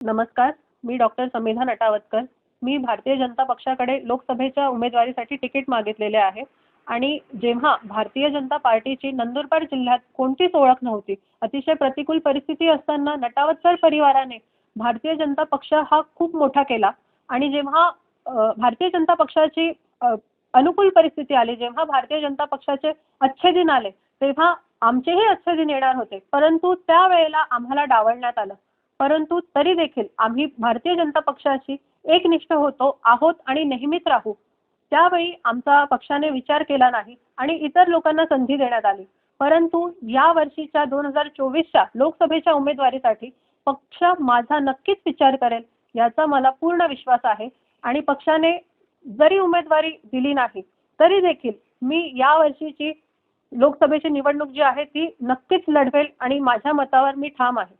नमस्कार मी डॉक्टर समिधा नटावतकर. मी भारतीय जनता पक्षाकडे लोकसभेच्या उमेदवारीसाठी तिकीट मागितलेले आहे आणि जेव्हा भारतीय जनता पार्टीची नंदुरबार जिल्ह्यात कोणतीच ओळख नव्हती अतिशय प्रतिकूल परिस्थिती असताना नटावतकर परिवाराने भारतीय जनता पक्ष हा खूप मोठा केला आणि जेव्हा भारतीय जनता पक्षाची अनुकूल परिस्थिती आली जेव्हा भारतीय जनता पक्षाचे अच्छे दिन आले तेव्हा आमचेही अच्छे दिन येणार होते. परंतु त्यावेळेला आम्हाला डावलण्यात आलं. परंतु तरी देखील आम्ही भारतीय जनता पक्षाशी एकनिष्ठ होतो आहोत आणि नेहमीच राहू. त्यावेळी आमचा पक्षाने विचार केला नाही आणि इतर लोकांना संधी देण्यात आली. परंतु या वर्षीच्या दोन हजार चोवीसच्या लोकसभेच्या उमेदवारीसाठी पक्ष माझा नक्कीच विचार करेल याचा मला पूर्ण विश्वास आहे. आणि पक्षाने जरी उमेदवारी दिली नाही तरी देखील मी या वर्षीची लोकसभेची निवडणूक जी आहे ती नक्कीच लढवेल आणि माझ्या मतावर मी ठाम आहे.